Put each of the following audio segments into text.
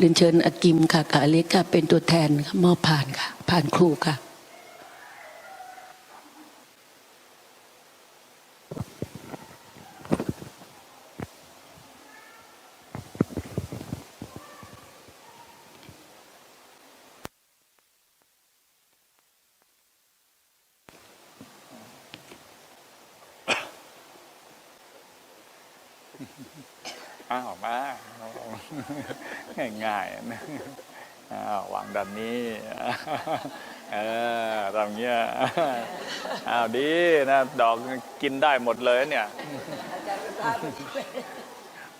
เรียนเชิญอากิมค่ะกาเล็กค่ะเป็นตัวแทนค่ะมอบผ่านค่ะ ผ่านครูค่ะ อ้าวมาง่ายๆนะอ้าววางด้านนี้ เออทำเงี้ยอ้าวดีนะ ดอกกินได้หมดเลยเนี่ย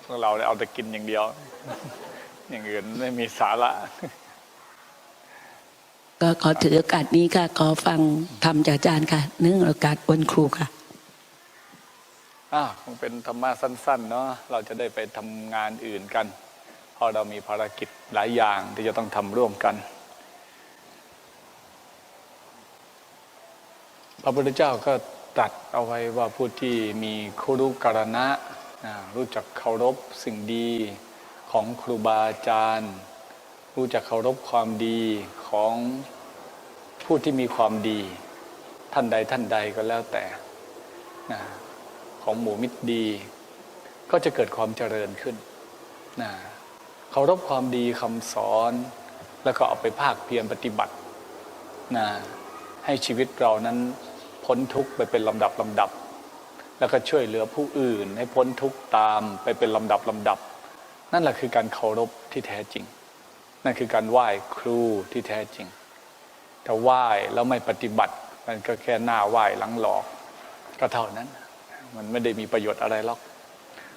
พวกเราเนี่ยเอาแต่กินอย่างเดียว อย่างอื่นไม่มีสาระ ก็ขอถือโอกาสนี้ค่ะ ขอฟังธรรมจากอาจารย์ค่ะ เนื่องในโอกาสวันครูค่ะอ้าวคงเป็นธรรมะสั้น ๆ เนาะเราจะได้ไปทำงานอื่นกัน เพราะเรามีภารกิจหลายอย่างที่จะต้องทำร่วมกัน พระพุทธเจ้าก็ ตรัสเอาไว้ว่าผู้ที่มีครุการณะรู้จักเคารพสิ่งดีของครูบาอาจารย์ รู้จักเคารพความดีของผู้ที่มีความดีท่านใดท่านใดก็แล้วแต่นะของหมู่มิตรดี ก็จะเกิดความเจริญขึ้นนะเคารพความดีคำสอนแล้วก็เอาไปภาคเพียรปฏิบัตินะให้ชีวิตเรานั้น พ้นทุกข์ไปเป็นลำดับลำดับ แล้วก็ช่วยเหลือผู้อื่น ให้พ้นทุกข์ตามไปเป็นลำดับลำดับ นั่นแหละคือการเคารพที่แท้จริง นั่นคือการไหว้ครูที่แท้จริงถ้าไหว้แล้วไม่ปฏิบัติ มันก็แค่หน้าไหว้หลังหลอก ก็เท่านั้น มันไม่ได้มีประโยชน์อะไรหรอก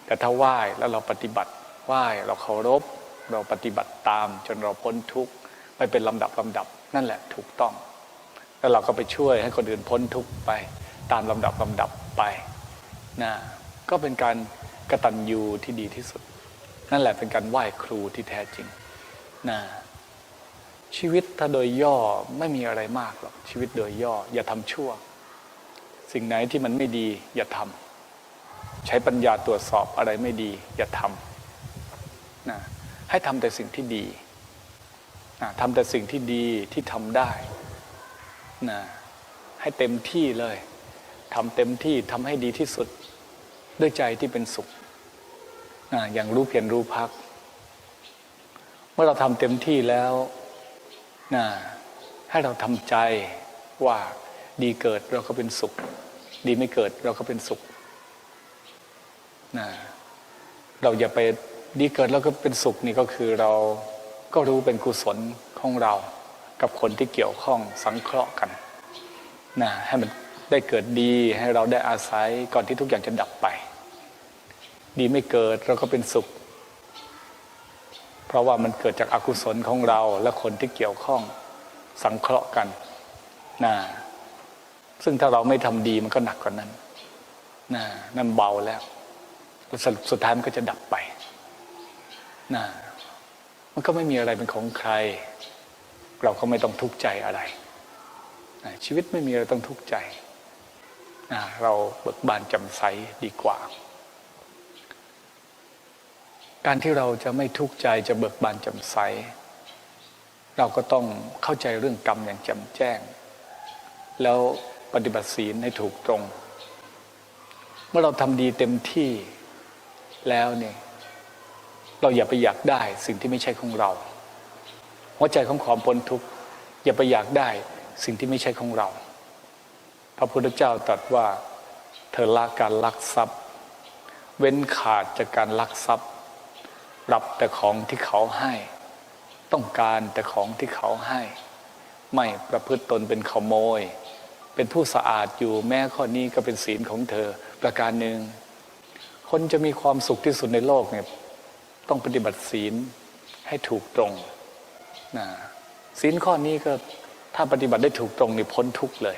แต่ถ้าไหว้แล้วเราปฏิบัติไหว้เราเคารพ เราปฏิบัติตาม จนเราพ้นทุกข์ไปเป็นลำดับลำดับ นั่นแหละถูกต้อง แล้วเราก็ไปช่วยให้คนอื่นพ้นทุกข์ไป ตามลำดับลำดับไปนะก็เป็นการกระตันยูที่ดีที่สุด นั่นแหละเป็นการไหว้ครูที่แท้จริงนะชีวิตถ้าโดยย่อไม่มีอะไรมากหรอกชีวิตโดยย่อ อย่าทำชั่ว สิ่งไหนที่มันไม่ดี อย่าทำใช้ปัญญาตรวจสอบอะไรไม่ดี อย่าทำนะให้ทำแต่สิ่งที่ดีนะทำแต่สิ่งที่ดีที่ทำได้ นะให้เต็มที่เลยทำเต็มที่ทำให้ดีที่สุด ด้วยใจที่เป็นสุขนะอย่างรู้เพียรรู้พัก เมื่อเราทำเต็มที่แล้วนะให้เราทำใจว่าดีเกิดเราก็เป็นสุข ดีไม่เกิดเราก็เป็นสุขนะเราอย่าไปดีเกิดแล้วก็เป็นสุขนี่ก็คือเราก็รู้เป็นกุศลของเรา กับคนที่เกี่ยวข้องสังเคราะห์กันนะให้มันได้เกิดดีให้เราได้อาศัยก่อนที่ทุกอย่างจะดับไป ดีไม่เกิดเราก็เป็นสุข เพราะว่ามันเกิดจากอากุศลของเราและคนที่เกี่ยวข้องสังเคราะห์กันนะซึ่งถ้าเราไม่ทำดีมันก็หนักกว่านั้นนะนั่นเบาแล้วสรุปสุดท้ายมันก็จะดับไปนะมันก็ไม่มีอะไรเป็นของใคร เราก็ไม่ต้องทุกข์ใจอะไร ชีวิตไม่มีอะไรต้องทุกข์ใจ เราเบิกบานจำใสดีกว่า การที่เราจะไม่ทุกข์ใจจะเบิกบานจำใส เราก็ต้องเข้าใจเรื่องกรรมอย่างแจ่มแจ้ง แล้วปฏิบัติศีลให้ถูกตรง เมื่อเราทำดีเต็มที่แล้วเนี่ยเราอย่าไปอยากได้สิ่งที่ไม่ใช่ของเรา หัวใจของความพ้นทุกข์อย่าไปอยากได้สิ่งที่ไม่ใช่ของเรา พระพุทธเจ้าตรัสว่าเธอละการลักทรัพย์ เว้นขาดจากการลักทรัพย์ รับแต่ของที่เขาให้ ต้องการแต่ของที่เขาให้ ไม่ประพฤติตนเป็นขโมย เป็นผู้สะอาดอยู่แม้ข้อนี้ก็เป็นศีลของเธอประการหนึ่งคนจะมีความสุขที่สุดในโลกเนี่ยต้องปฏิบัติศีลให้ถูกตรง นะศีลข้อนี้ก็ถ้าปฏิบัติได้ถูกตรงนี่พ้นทุกข์เลย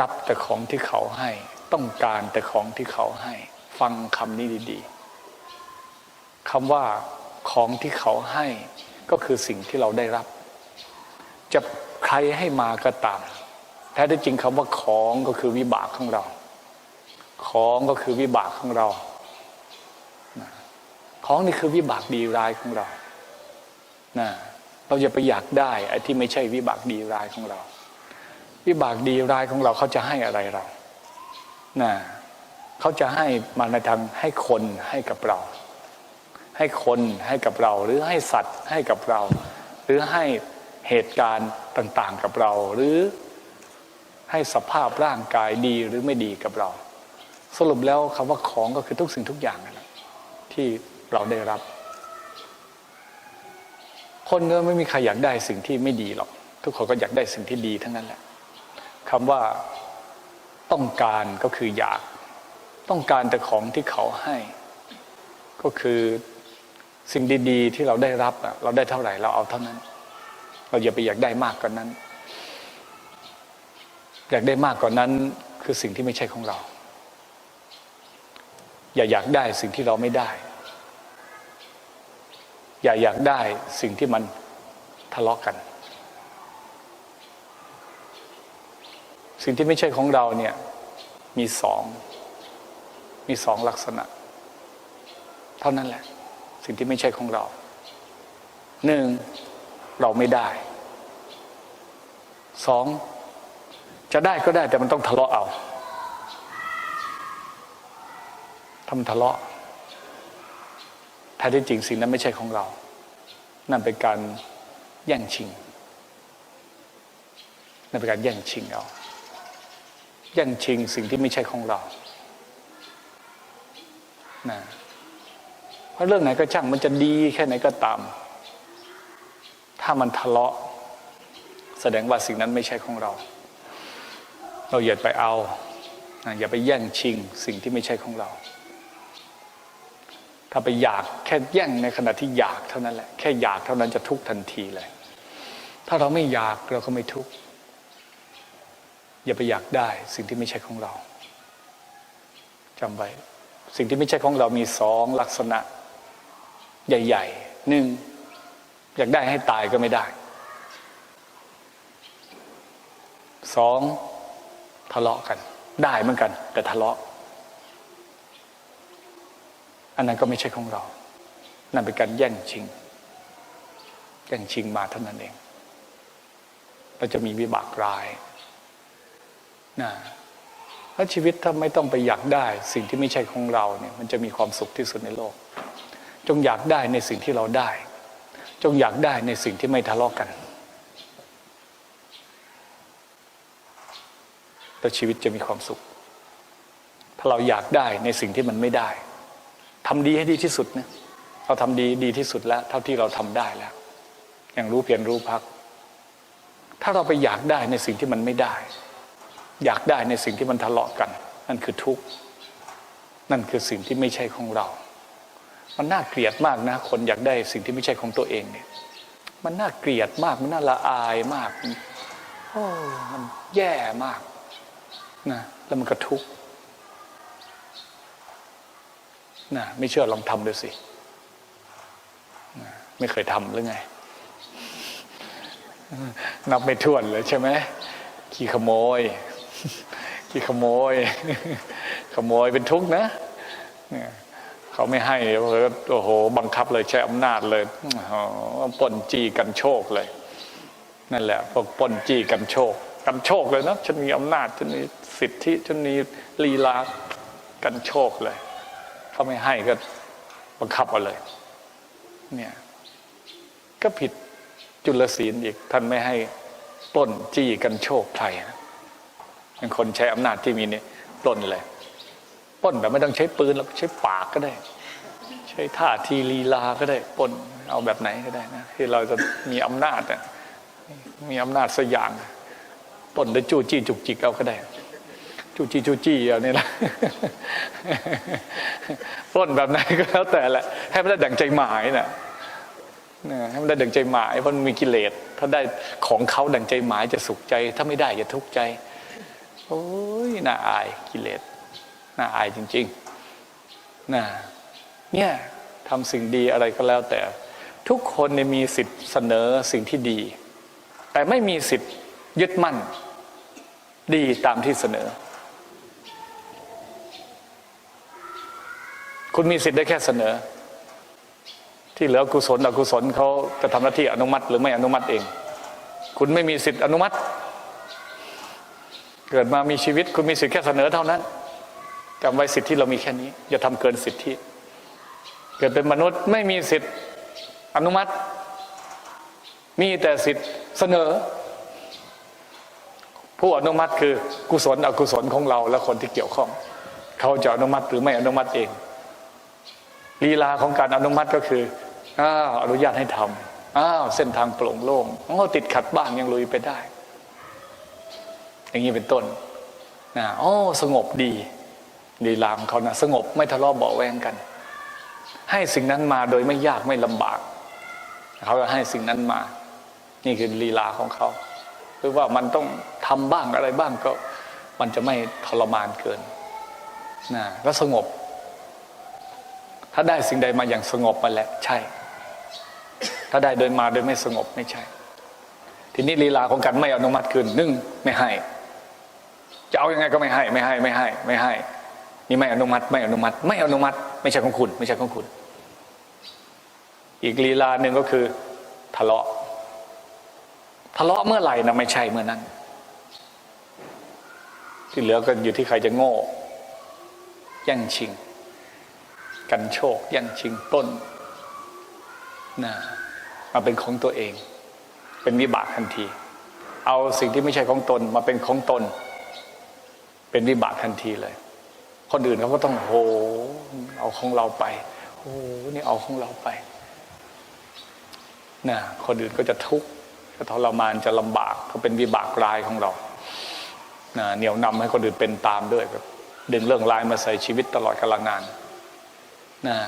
รับแต่ของที่เขาให้ ต้องการแต่ของที่เขาให้ ฟังคำนี้ดีๆคำว่าของที่เขาให้ก็คือสิ่งที่เราได้รับ จะใครให้มาก็ตาม แท้ที่จริงคำว่าของก็คือวิบากของเรา ของก็คือวิบากของเรา ของนี่คือวิบากดีร้ายของเรา นะเราอย่าไปอยากได้ไอ้ที่ไม่ใช่วิบากดีร้ายของเรา วิบากดีร้ายของเราเขาจะให้อะไรเรานะเขาจะให้มาในทางให้คนให้กับเรา ให้คนให้กับเรา หรือให้สัตว์ให้กับเรา หรือให้เหตุการณ์ต่างๆกับเรา หรือให้สภาพร่างกายดีหรือไม่ดีกับเรา สรุปแล้วคำว่าของก็คือทุกสิ่งทุกอย่างที่เราได้รับ คนก็ไม่มีใครอยากได้สิ่งที่ไม่ดีหรอก ทุกคนก็อยากได้สิ่งที่ดีทั้งนั้นแหละคำว่าต้องการก็คืออยาก ต้องการแต่ของที่เขาให้ ก็คือสิ่งดีๆ ที่เราได้รับเราได้เท่าไหร่เราเอาเท่านั้น เราอย่าไปอยากได้มากกว่านั้น อยากได้มากกว่านั้นคือสิ่งที่ไม่ใช่ของเรา อย่าอยากได้สิ่งที่เราไม่ได้ อย่าอยากได้สิ่งที่มันทะเลาะกัน สิ่งที่ไม่ใช่ของเราเนี่ยมีสอง มีสองลักษณะ เท่านั้นแหละ สิ่งที่ไม่ใช่ของเราหนึ่งเราไม่ได้สองจะได้ก็ได้แต่มันต้องทะเลาะเอาทำทะเลาะ แท้ที่จริงสิ่งนั้นไม่ใช่ของเรา นั่นเป็นการแย่งชิง นั่นเป็นการแย่งชิงเอาแย่งชิงสิ่งที่ไม่ใช่ของเรานะราะเรื่องไหนก็ช่างมันจะดีแค่ไหนก็ตาม ถ้ามันทะเลาะ แสดงว่าสิ่งนั้นไม่ใช่ของเรา เราอย่าไปเอา อย่าไปแย่งชิงสิ่งที่ไม่ใช่ของเรา ถ้าไปอยากแค่แย่งในขณะที่อยากเท่านั้นแหละแค่อยากเท่านั้นจะทุกข์ทันทีเลย ถ้าเราไม่อยากเราก็ไม่ทุกข์อย่าไปอยากได้สิ่งที่ไม่ใช่ของเราจำไว้สิ่งที่ไม่ใช่ของเรามีสองลักษณะ ใหญ่ๆหนึ่งอยากได้ให้ตายก็ไม่ได้สองทะเลาะกัน ได้เหมือนกัน แต่ทะเลาะ อันนั้นก็ไม่ใช่ของเรา นั่นเป็นการแย่งชิง แย่งชิงมาเท่านั้นเองเราจะมีวิบากร้ายนะแล้วชีวิตถ้าไม่ต้องไปอยากได้ สิ่งที่ไม่ใช่ของเราเนี่ย มันจะมีความสุขที่สุดในโลก จงอยากได้ในสิ่งที่เราได้ จงอยากได้ในสิ่งที่ไม่ทะเลาะกันแล้วชีวิตจะมีความสุข ถ้าเราอยากได้ในสิ่งที่มันไม่ได้ ทำดีให้ดีที่สุดนะเราทำดีดีที่สุดแล้ว เท่าที่เราทำได้แล้ว อย่างรู้เพียรรู้พัก ถ้าเราไปอยากได้ในสิ่งที่มันไม่ได้ อยากได้ในสิ่งที่มันทะเลาะกัน นั่นคือทุกข์นั่นคือสิ่งที่ไม่ใช่ของเรา มันน่าเกลียดมากนะ คนอยากได้สิ่งที่ไม่ใช่ของตัวเองเนี่ย มันน่าเกลียดมาก มันน่าละอายมากโอ้มันแย่มากนะแล้วมันก็ทุกข์ นะไม่เชื่อลองทำดูสินะไม่เคยทำหรือไง นับไม่ถ้วนเลยใช่ไหมขี้ขโมยขี้ขโมย ขโมยเป็นทุกข์นะเนี่ยเขาไม่ให้เอโอ้โห บังคับเลยใช้อำนาจเลยอ๋อปนจี้กันโชคเลย นั่นแหละพวกปนจี้กันโชค กันโชคเลยนะฉันมีอำนาจฉันมีสิทธิฉันมีลีลากันโชคเลย เขาไม่ให้ก็บังคับเอาเลย เนี่ยก็ผิดจุลศีลอีกท่านไม่ให้ปล้นจี้กันโชคใครนะเป็นคนใช้อำนาจที่มีนี่ปล้นเลยปล้นแบบไม่ต้องใช้ปืนแล้วใช้ปากก็ได้ ใช้ท่าทีลีลาก็ได้ปล้นเอาแบบไหนก็ได้นะที่เราจะมีอำนาจอะมีอำนาจสักอย่างปล้นได้จู้จี้จุกจิกเอาก็ได้ จู้จี้จู้จี้เอาเนี่ยนะปล้นแบบไหนก็แล้วแต่แหละ ให้มันได้ดั่งใจหมายน่ะนะให้มันได้ดังใจหมายเพราะมันมีกิเลส ถ้าได้ของเขาดังใจหมายจะสุขใจ ถ้าไม่ได้จะทุกข์ใจ โอ้ยน่าอายกิเลสน่าอายจริงๆนะเนี่ยทำสิ่งดีอะไรก็แล้วแต่ ทุกคนเนี่ยมีสิทธิ์เสนอสิ่งที่ดี แต่ไม่มีสิทธิ์ยึดมั่น ดีตามที่เสนอ คุณมีสิทธิ์ได้แค่เสนอ ที่เหลือกุศลอกุศลเขาจะทำหน้าที่อนุมัติ หรือไม่อนุมัติเอง คุณไม่มีสิทธิ์อนุมัติ เกิดมามีชีวิต คุณมีสิทธิ์แค่เสนอเท่านั้นจำไว้สิทธิที่เรามีแค่นี้ อย่าทำเกินสิทธิ เกิดเป็นมนุษย์ไม่มีสิทธิ์อนุมัติ มีแต่สิทธิ์เสนอ ผู้อนุมัติคือกุศลอกุศลของเราและคนที่เกี่ยวข้อง เขาจะอนุมัติหรือไม่อนุมัติเอง ลีลาของการอนุมัติก็คืออ้าวอนุญาตให้ทำอ้าวเส้นทางโปร่งโล่งอ้าติดขัดบ้างยังลุยไปได้ อย่างนี้เป็นต้นนะอ๋อสงบดีลีลาของเขานะสงบไม่ทะเลาะเบาแวงกัน ให้สิ่งนั้นมาโดยไม่ยากไม่ลำบากเขาจะให้สิ่งนั้นมา นี่คือลีลาของเขาหรือว่ามันต้องทำบ้างอะไรบ้างก็ มันจะไม่ทรมานเกินนะแล้วสงบ ถ้าได้สิ่งใดมาอย่างสงบมาแล้วใช่ ถ้าได้โดยมาโดยไม่สงบไม่ใช่ ทีนี้ลีลาของการไม่อนุมัติคือหนึ่งไม่ให้ จะเอาอยัางไงก็ไม่ให้ไม่ให้ไม่ให้ ไม่ให้ นี่ไม่อนุมัติไม่อนุมัติ ไม่อนุมัติ ไม่ใช่ของคุณ ไม่ใช่ของคุณ อีกลีลาหนึ่งก็คือ ทะเลาะ ทะเลาะเมื่อไหร่นะไม่ใช่เมื่อนั้น ที่เหลือก็อยู่ที่ใครจะโง่แย่งชิง กันโชคย่งชิงปล้นนะมาเป็นของตัวเอง เป็นวิบากทันที เอาสิ่งที่ไม่ใช่ของตนมาเป็นของตน เป็นวิบากทันทีเลย คนอื่นเขาก็ต้องโหเอาของเราไปโอ้โหนี่เอาของเราไปนะคนอื่นก็จะทุกข์จะทรมานจะลำบากก็เป็นวิบากรายของเรานะเหนี่ยวนำให้คนอื่นเป็นตามด้วยแบบดึงเรื่องร้ายมาใส่ชีวิตตลอดกาลนาน นะ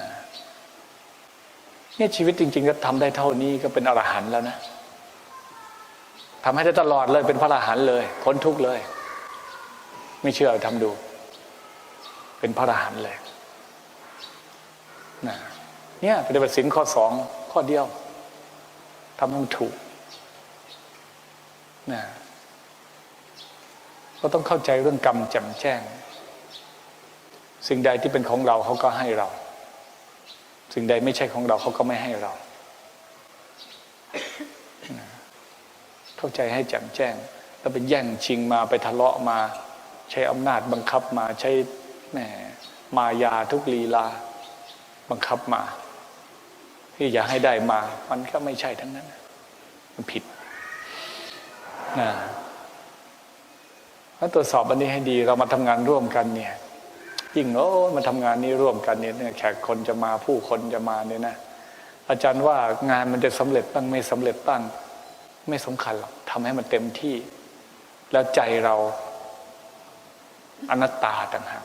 เนี่ยชีวิตจริง ๆ ก็ทำได้เท่านี้ก็เป็นอรหันต์แล้วนะทำให้ได้ตลอดเลยเป็นพระอรหันต์เลยพ้นทุกเลย ไม่เชื่อทำดู เป็นพระอรหันต์เลยนะเนี่ยปฏิบัติสินข้อสองข้อเดียวทำให้มันถูกนะก็ต้องเข้าใจเรื่องกรรมแจ่มแจ้ง สิ่งใดที่เป็นของเราเขาก็ให้เรา สิ่งใดไม่ใช่ของเราเขาก็ไม่ให้เราเข้าใจให้แจ่มแจ้ง แล้วไปแย่งชิงมาไปทะเลาะมา ใช้อำนาจบังคับมาใช้แหมมายาทุกลีลา บังคับมา ที่อยากให้ได้มา มันก็ไม่ใช่ทั้งนั้น มันผิดนะแล้วตรวจสอบอันนี้ให้ดีเรามาทำงานร่วมกันเนี่ย ยิ่งโอ้มาทำงานนี้ร่วมกันเนี่ยแขกคนจะมาผู้คนจะมาเนี่ยนะอาจารย์ว่างานมันจะสำเร็จบ้างไม่สำเร็จบ้าง ไม่สำคัญหรอกทำให้มันเต็มที่ แล้วใจเราอนัตตาต่างหาก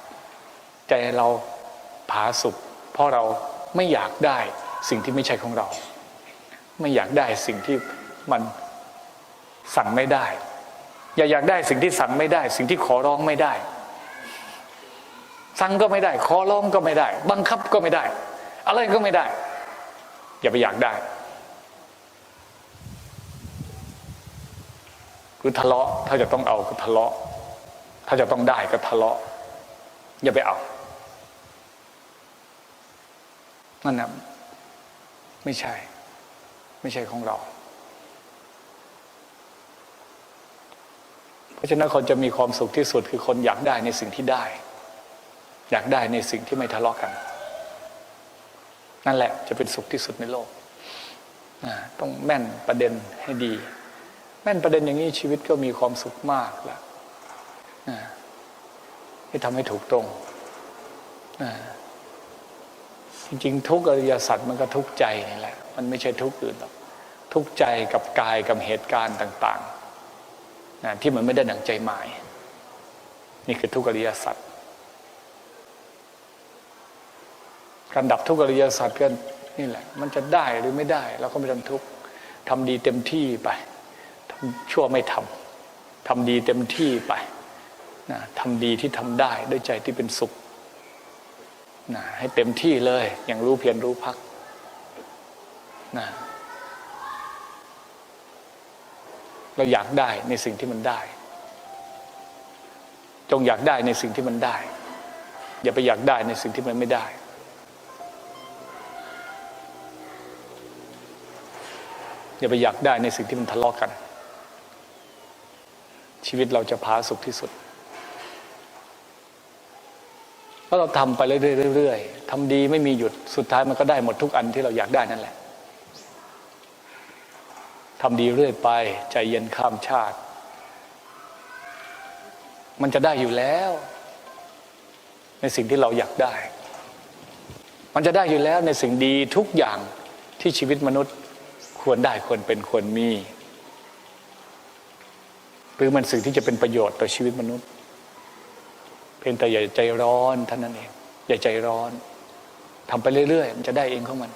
ใจเราผาสุกเพราะเราไม่อยากได้สิ่งที่ไม่ใช่ของเรา ไม่อยากได้สิ่งที่มันสั่งไม่ได้ อย่าอยากได้สิ่งที่สั่งไม่ได้ สิ่งที่ขอร้องไม่ได้ สั่งก็ไม่ได้ ขอร้องก็ไม่ได้ บังคับก็ไม่ได้ อะไรก็ไม่ได้ อย่าไปอยากได้คือทะเลาะ ถ้าจะต้องเอาก็ทะเลาะ ถ้าจะต้องได้ก็ทะเลาะ อย่าไปเอานั่นนะไม่ใช่ ไม่ใช่ของเรา เพราะฉะนั้นคนจะมีความสุขที่สุดคือคนอยากได้ในสิ่งที่ได้ อยากได้ในสิ่งที่ไม่ทะเลาะกัน นั่นแหละจะเป็นสุขที่สุดในโลกต้องแม่นประเด็นให้ดี แม่นประเด็นอย่างนี้ชีวิตก็มีความสุขมากแล้วนะที่ทำให้ถูกตรงจริงๆ ทุกอริยสัจมันก็ทุกใจนี่แหละ มันไม่ใช่ทุกอื่นหรอกทุกใจกับกายกับเหตุการณ์ต่าง ๆ ที่มันไม่ได้ดังใจหมาย นี่คือทุกอริยสัจ การดับทุกข์อริยสัจก็นี่แหละ มันจะได้หรือไม่ได้เราก็ไม่ต้องทุกข์ทำดีเต็มที่ไปทำชั่วไม่ทำทำดีเต็มที่ไปนะทำดีที่ทำได้ด้วยใจที่เป็นสุขนะให้เต็มที่เลย อย่างรู้เพียรรู้พักนะเราอยากได้ในสิ่งที่มันได้ จงอยากได้ในสิ่งที่มันได้ อย่าไปอยากได้ในสิ่งที่มันไม่ได้ อย่าไปอยากได้ในสิ่งที่มันทะเลาะกัน ชีวิตเราจะพาสุขที่สุดเพราะเราทำไปเรื่อยๆทำดีไม่มีหยุดสุดท้ายมันก็ได้หมดทุกอันที่เราอยากได้นั่นแหละทำดีเรื่อยไป ใจเย็นข้ามชาติ มันจะได้อยู่แล้ว ในสิ่งที่เราอยากได้ มันจะได้อยู่แล้วในสิ่งดีทุกอย่างที่ชีวิตมนุษย์ ควรได้ควรเป็นควรมี หรือมันสิ่งที่จะเป็นประโยชน์ต่อชีวิตมนุษย์ เพียงแต่อย่าใจร้อนเท่านั้นเอง อย่าใจร้อนทำไปเรื่อยๆมันจะได้เองของมัน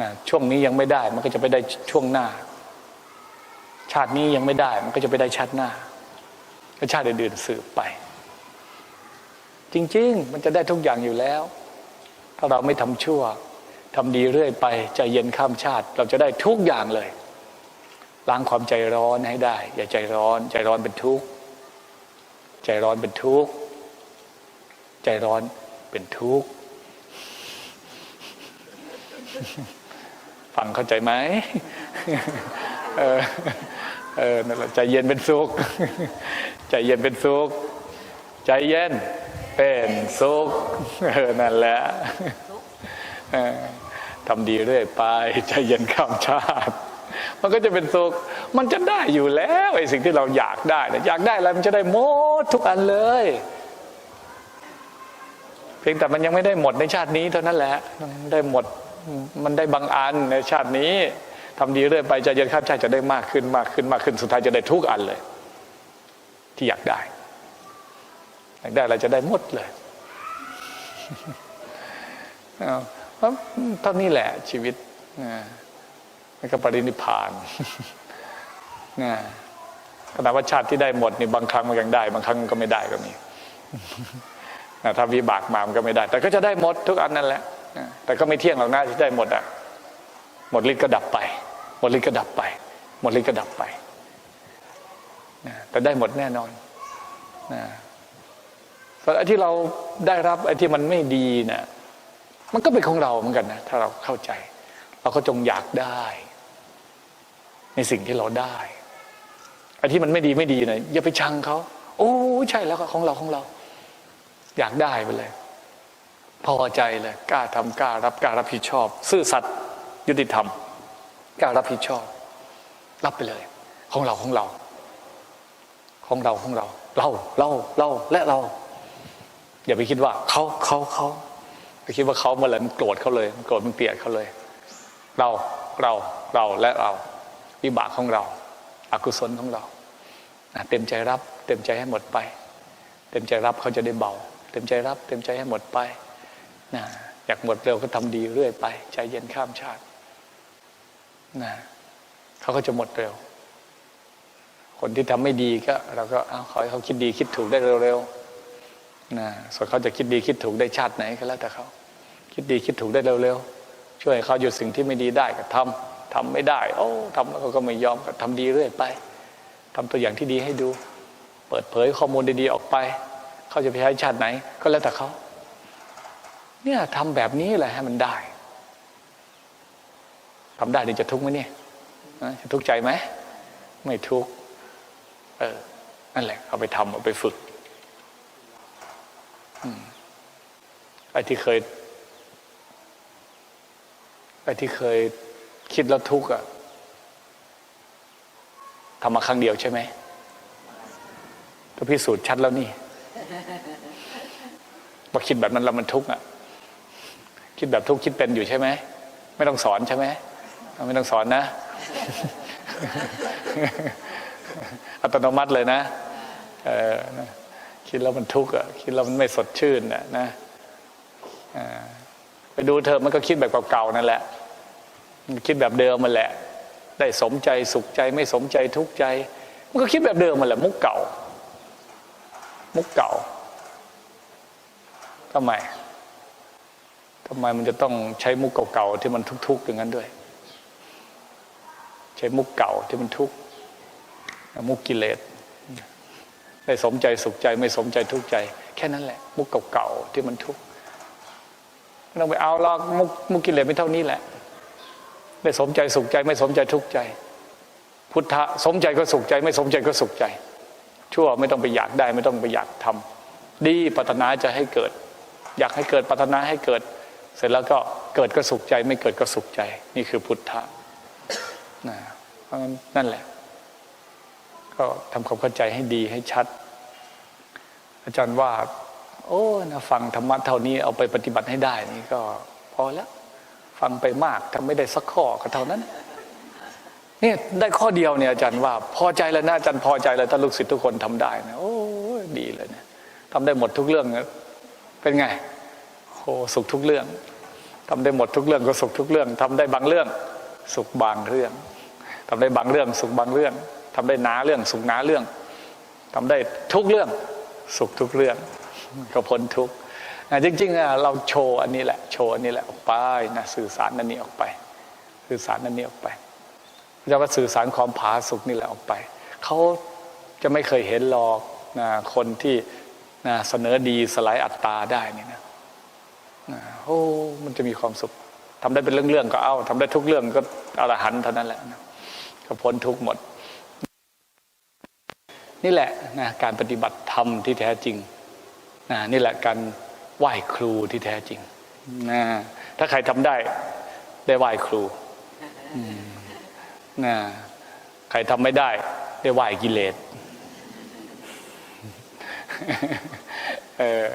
นะช่วงนี้ยังไม่ได้ มันก็จะไปได้ช่วงหน้า ชาตินี้ยังไม่ได้ มันก็จะไปได้ชาติหน้าแล้วชาติอื่นๆสืบไป จริง ๆ มันจะได้ทุกอย่างอยู่แล้ว ถ้าเราไม่ทำชั่ว ทำดีเรื่อยไปใจเย็นข้ามชาติ เราจะได้ทุกอย่างเลยล้างความใจร้อนให้ได้ อย่าใจร้อน ใจร้อนเป็นทุกข์ใจร้อนเป็นทุกข์ใจร้อนเป็นทุกข์ฟังเข้าใจไหมเออเออนั่นแหละใจเย็นเป็นสุขใจเย็นเป็นสุขใจเย็นเป็นสุขเออนั่นแหละ ทำดีเรื่อยไปใจเย็นข้ามชาติ มันก็จะเป็นสุขมันจะได้อยู่แล้วไอ้สิ่งที่เราอยากได้นะอยากได้อะไรมันจะได้หมดทุกอันเลย เพียงแต่มันยังไม่ได้หมดในชาตินี้เท่านั้นแหละมันได้หมดมันได้บางอันในชาตินี้ทำดีเรื่อยไปใจเย็นข้ามชาติจะได้มากขึ้นมากขึ้นมากขึ้นสุดท้ายจะได้ทุกอันเลย ที่อยากได้อยากได้อะไรจะได้หมดเลย เท่านี้แหละชีวิตนะมันก็ปรินิพานนะขณะว่าชาติที่ได้หมดนี่บางครั้งมันยังได้ บางครั้งก็ไม่ได้ก็มีนะถ้าวิบากมามันก็ไม่ได้ แต่ก็จะได้หมดทุกอันนั่นแหละแต่ก็ไม่เที่ยงหรอกนะที่ได้หมดอะหมดฤทธิ์ก็ดับไป หมดฤทธิ์ก็ดับไป หมดฤทธิ์ก็ดับไปนะแต่ได้หมดแน่นอนนะส่วนไอ้ที่เราได้รับไอ้ที่มันไม่ดีเนะ่ย มันก็เป็นของเราเหมือนกันนะถ้าเราเข้าใจ เราก็จงอยากได้ ในสิ่งที่เราได้ไอ้ที่มันไม่ดีไม่ดีนะอย่าไปชังเขาโอ้ใช่แล้วของเราของเรา อยากได้ไปเลย พอใจเลยกล้าทำกล้ารับกล้ารับผิดชอบ ซื่อสัตย์ยุติธรรมกล้ารับผิดชอบ รับไปเลย ของเราของเรา ของเราของเรา เราเราเราและเรา อย่าไปคิดว่าเขาเขาเขา ไปคิดว่าเขาเมื่อไหร่มันโกรธเขาเลยมันโกรธมันเกลียดเขาเลย เราเราเราและเราวิบากของเราอากุศลของเราเต็มใจรับ เต็มใจให้หมดไป เต็มใจรับเขาจะได้เบา เต็มใจรับ เต็มใจให้หมดไปนะอยากหมดเร็วก็ทำดีเรื่อยไป ใจเย็นข้ามชาตินะเขาก็จะหมดเร็ว คนที่ทำไม่ดีก็ เราก็เอาขอให้เขาคิดดีคิดถูกได้เร็วๆ นะส่วนเขาจะคิดดีคิดถูกได้ชาติไหนก็แล้วแต่เขา คิดดีคิดถูกได้เร็วๆ ช่วยให้เขาหยุดสิ่งที่ไม่ดีได้ก็ทำทำไม่ได้ โอ้ทำแล้วเขาก็ไม่ยอมก็ทำดีเรื่อยไปทำตัวอย่างที่ดีให้ดู เปิดเผยข้อมูลดีๆออกไป เขาจะไปใช้ชาติไหนก็แล้วแต่เขา เนี่ยทำแบบนี้แหละให้มันได้ทำได้นี่จะทุกข์ไหมเนี่ยจะทุกข์ใจไหม ไม่ทุกข์เออ นั่นแหละ เอาไปทำเอาไปฝึก ไอ้ที่เคย ไอ้ที่เคยคิดแล้วทุกข์อะทำมาครั้งเดียวใช่ไหมก็พิสูจน์ชัดแล้วนี่ว่าคิดแบบนั้นแล้วมันทุกข์อะคิดแบบทุกข์คิดเป็นอยู่ใช่ไหม ไม่ต้องสอนใช่ไหม ไม่ต้องสอนนะ อัตโนมัติเลยนะ เออ คิดแล้วมันทุกข์อะคิดแล้วมันไม่สดชื่นอะนะไปดูเธอมันก็คิดแบบเก่าๆนั่นแหละมันคิดแบบเดิมมันแหละ ได้สมใจสุขใจไม่สมใจทุกข์ใจ มันก็คิดแบบเดิมมันแหละ มุกเก่า มุกเก่าทำไมทำไมมันจะต้องใช้มุกเก่าๆที่มันทุกข์ๆอย่างนั้นด้วย ใช้มุกเก่าที่มันทุกข์มุกกิเลส ได้สมใจสุขใจไม่สมใจทุกข์ใจ แค่นั้นแหละ มุกเก่าๆที่มันทุกข์ไม่ต้องไปเอาหรอกมุกมุกกิเลสไม่เท่านี้แหละ ได้สมใจสุขใจ ไม่สมใจทุกข์ใจ พุทธะสมใจก็สุขใจ ไม่สมใจก็สุขใจ ชั่วไม่ต้องไปอยากได้ ไม่ต้องไปอยากทำดีปรารถนาจะให้เกิด อยากให้เกิดปรารถนาให้เกิด เสร็จแล้วก็เกิดก็สุขใจ ไม่เกิดก็สุขใจ นี่คือพุทธะนะเพราะงั้นนั่นแหละ ก็ทำความเข้าใจให้ดีให้ชัด อาจารย์ว่า โอ้นะฟังธรรมะเท่านี้เอาไปปฏิบัติให้ได้นี่ก็พอแล้ว ฟังไปมากทำไม่ได้สักข้อก็เท่านั้นเนี่ยได้ข้อเดียวเนี่ยอาจารย์ว่าพอใจแล้วนะอาจารย์พอใจแล้วถ้าลูกศิษย์ทุกคนทำได้นะโอ้ดีเลยเนี่ยทำได้หมดทุกเรื่องเป็นไงโอ้สุขทุกเรื่องทำได้หมดทุกเรื่องก็สุขทุกเรื่องทำได้บางเรื่อง สุขบางเรื่องทำได้บางเรื่อง สุขบางเรื่อง ทำได้นาเรื่อง สุขนาเรื่องทำได้ทุกเรื่อง สุขทุกเรื่อง ก็พ้นทุกจริงๆเราโชว์อันนี้แหละ โชว์อันนี้แหละออกไปนะสื่อสารอันนี้ออกไป สื่อสารอันนี้ออกไปจะว่าสื่อสารความผาสุกนี่แหละออกไปเขาจะไม่เคยเห็นหรอกนะคนที่นะเสนอดีสลายอัตตาได้นี่นะนะโอ้มันจะมีความสุขทำได้เป็นเรื่องๆก็เอาทำได้ทุกเรื่องก็อรหันต์เท่านั้นแหละนะก็พ้นทุกหมด นี่แหละนะการปฏิบัติธรรมที่แท้จริงนะนี่แหละการไหว้ครูที่แท้จริงนะถ้าใครทำได้ได้ไหว้ครูนะใครทำไม่ได้ ได้ไหว้กิเลสเออ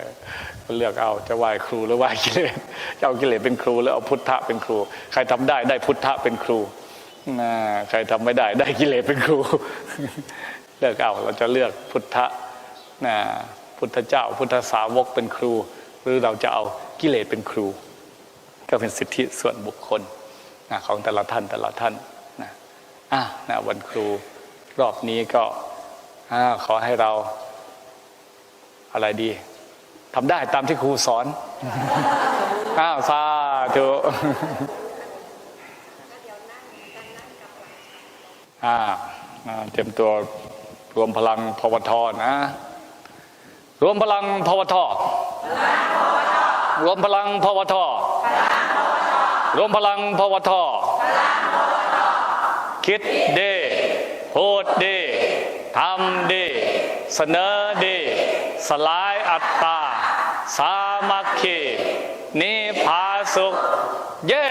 เลือกเอาจะไหว้ครูหรือไหว้กิเลสจะเอากิเลสเป็นครูหรือเอาพุทธะเป็นครู ใครทำได้ได้พุทธะเป็นครูนะใครทำไม่ได้ได้กิเลสเป็นครู เลือกเอาเราจะเลือกพุทธะนะพุทธเจ้า พุทธสาวกเป็นครู หรือเราจะเอากิเลสเป็นครู ก็เป็นสิทธิส่วนบุคคลนะของแต่ละท่านแต่ละท่านนะอะนะวันครูรอบนี้ก็อ่าขอให้เราอะไรดีทำได้ตามที่ครูสอน อ้าวสาธุอ่าอ่าเตรียมตัว รวมพลังพวทนะ รวมพลังพวทรวมพลังพวทรวมพลังพวทคิดดีพูดดีทำดีเสนอดีสลายอัตตา สามัคคีนิพพาสุข เย้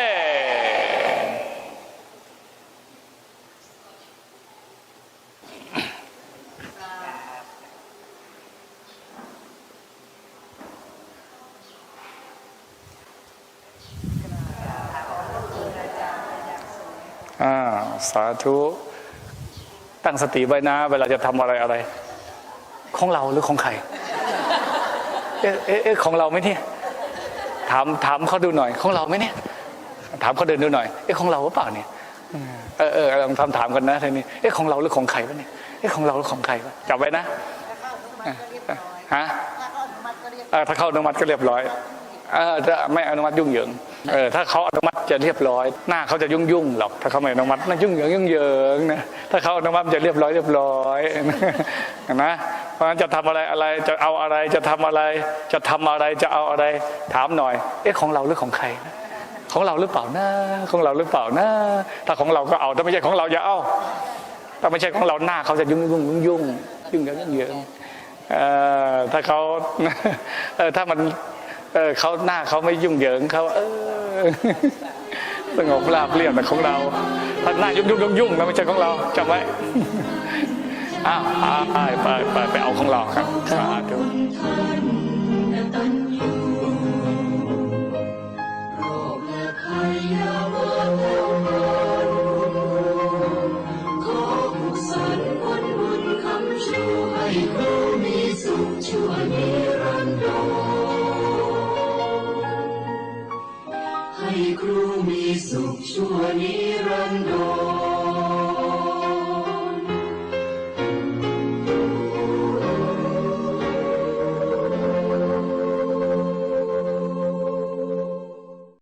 อ่าสาธุตั้งสติไว้นะ เวลาจะทำอะไรอะไร ของเราหรือของใครเอ๊ะเอ๊ะเอ๊ะของเราไหมเนี่ยถามถามเขาดูหน่อย ของเราไหมเนี่ย ถามเขาเดินดูหน่อยเอ๊ะของเราหรือเปล่าเนี่ยเออเออลองทำถามกันนะทีนี้เอ๊ะของเราหรือของใครวะเนี่ยเอ๊ะของเราหรือของใครวะจับไว้นะฮะเออถ้าเขาอนุมัติก็เรียบร้อยเออถ้าไม่อนุมัติยุ่งเหยิง เออถ้าเขาอนุมัติจะเรียบร้อย หน้าเขาจะยุ่งยุ่งหรอกถ้าเขาไม่อนุมัติน่ายุ่งเหยิงยุ่งเหยิงนะถ้าเขาอนุมัติจะเรียบร้อยเรียบร้อยนะเพราะฉะนั้นจะทำอะไรอะไรจะเอาอะไรจะทำอะไร จะทำอะไรจะเอาอะไร ถามหน่อย เอ๊ะของเราหรือของใครนะของเราหรือเปล่านะของเราหรือเปล่านะถ้าของเราก็เอาถ้าไม่ใช่ของเราอย่าเอาถ้าไม่ใช่ของเราหน้าเขาจะยุ่งยุ่งยุ่งยุ่งยุ่งเหยิงยุ่งเหยิงเออถ้าเขาเออถ้ามันเออเขาหน้าเขาไม่ยุ่งเหยิงเขาเออ สงบราบเรียบแต่ของเราถ้าหน้ายุ่งยุ่งยุ่งยุ่งนะไม่ใช่ของเราจำไว้อ้าวไปไปไปไปเอาของเราครับสาธุ ใ